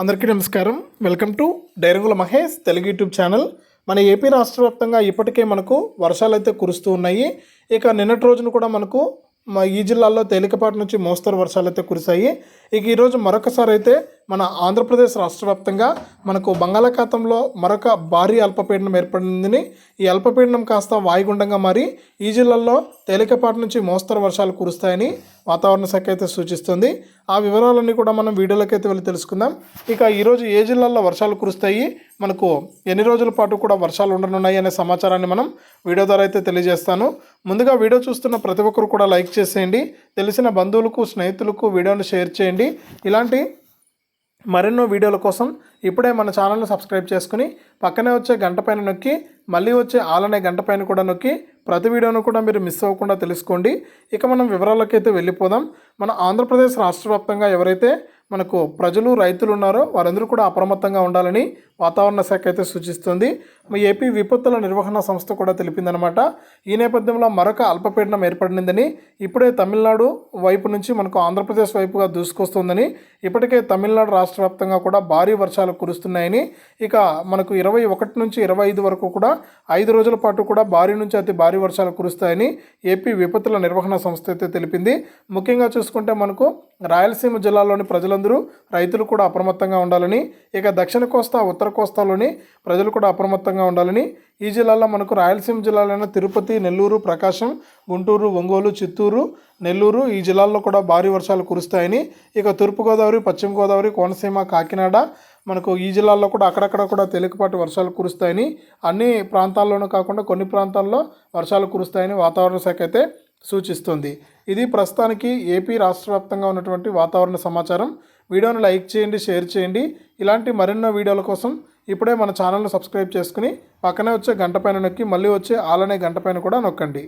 అందరికీ నమస్కారం. Welcome to డైరంగుల మహేష్ తెలుగు యూట్యూబ్ ఛానల్. మన ఏపీ రాష్ట్ర వ్యాప్తంగా ఇప్పటికే మనకు వర్షాలు అయితే కురుస్తూ ఉన్నాయి. ఇక నిన్నటి రోజున కూడా మనకు మా ఈ జిల్లాల్లో తేలికపాటి నుంచి మోస్తరు వర్షాలు అయితే కురిశాయి. ఇక ఈరోజు మరొకసారి అయితే మన ఆంధ్రప్రదేశ్ రాష్ట్ర వ్యాప్తంగా మనకు బంగాళాఖాతంలో మరొక భారీ అల్పపీడనం ఏర్పడిందని ఈ అల్పపీడనం కాస్త వాయుగుండంగా మారి ఈ జిల్లాల్లో తేలికపాటి నుంచి మోస్తరు వర్షాలు కురుస్తాయని వాతావరణ శాఖ అయితే సూచిస్తుంది. ఆ వివరాలన్నీ కూడా మనం వీడియోలోకి అయితే వెళ్ళి తెలుసుకుందాం. ఇక ఈరోజు ఏ జిల్లాల్లో వర్షాలు కురుస్తాయి? మనకు ఎన్ని రోజుల పాటు కూడా వర్షాలు ఉండనున్నాయి అనే సమాచారాన్ని మనం వీడియో ద్వారా అయితే తెలియజేస్తాను. ముందుగా వీడియో చూస్తున్న ప్రతి ఒక్కరు కూడా లైక్ చేసేయండి. తెలిసిన బంధువులకు స్నేహితులకు వీడియోను షేర్ చేయండి. ఇలాంటి మరెన్నో వీడియోల కోసం ఇప్పుడే మన ఛానల్ని సబ్స్క్రైబ్ చేసుకుని పక్కనే వచ్చే గంట పైన నొక్కి మళ్ళీ వచ్చే ఆలనే గంట పైన కూడా నొక్కి ప్రతి వీడియోను కూడా మీరు మిస్ అవ్వకుండా తెలుసుకోండి. ఇక మనం వివరాలకైతే అయితే వెళ్ళిపోదాం. మన ఆంధ్రప్రదేశ్ రాష్ట్ర వ్యాప్తంగా ఎవరైతే మనకు ప్రజలు రైతులు ఉన్నారో వారందరూ కూడా అప్రమత్తంగా ఉండాలని వాతావరణ శాఖ అయితే సూచిస్తుంది. ఏపీ విపత్తుల నిర్వహణ సంస్థ కూడా తెలిపిందనమాట ఈ నేపథ్యంలో మరొక అల్పపీడనం ఏర్పడిందని ఇప్పుడే తమిళనాడు వైపు నుంచి మనకు ఆంధ్రప్రదేశ్ వైపుగా దూసుకొస్తుందని ఇప్పటికే తమిళనాడు రాష్ట్ర వ్యాప్తంగా కూడా భారీ వర్షాలు కురుస్తున్నాయని ఇక మనకు ఇరవై ఒకటి నుంచి ఇరవై ఐదు వరకు కూడా ఐదు రోజుల పాటు కూడా భారీ నుంచి అతి భారీ వర్షాలు కురుస్తాయని ఏపీ విపత్తుల నిర్వహణ సంస్థ అయితే తెలిపింది. ముఖ్యంగా చూసుకుంటే మనకు రాయలసీమ జిల్లాలోని ప్రజలందరూ రైతులు కూడా అప్రమత్తంగా ఉండాలని ఇక దక్షిణ కోస్తా ఉత్తర కోస్తాలోని ప్రజలు కూడా అప్రమత్తంగా ఉండాలని ఈ జిల్లాలో మనకు రాయలసీమ జిల్లాలైన తిరుపతి నెల్లూరు ప్రకాశం గుంటూరు ఒంగోలు చిత్తూరు నెల్లూరు ఈ జిల్లాల్లో కూడా భారీ వర్షాలు కురుస్తాయని ఇక తూర్పుగోదావరి పశ్చిమ గోదావరి కోనసీమ కాకినాడ మనకు ఈ జిల్లాల్లో కూడా అక్కడక్కడ కూడా తేలికపాటి వర్షాలు కురుస్తాయని అన్ని ప్రాంతాల్లోనూ కాకుండా కొన్ని ప్రాంతాల్లో వర్షాలు కురుస్తాయని వాతావరణ శాఖ అయితే సూచిస్తుంది. ఇది ప్రస్తుతానికి ఏపీ రాష్ట్ర వ్యాప్తంగా ఉన్నటువంటి వాతావరణ సమాచారం. వీడియోని లైక్ చేయండి షేర్ చేయండి. ఇలాంటి మరెన్నో వీడియోల కోసం ఇప్పుడే మన ఛానల్ను సబ్స్క్రైబ్ చేసుకుని పక్కనే వచ్చే గంట పైన నొక్కి మళ్ళీ వచ్చే ఆలనే గంట పైన కూడా నొక్కండి.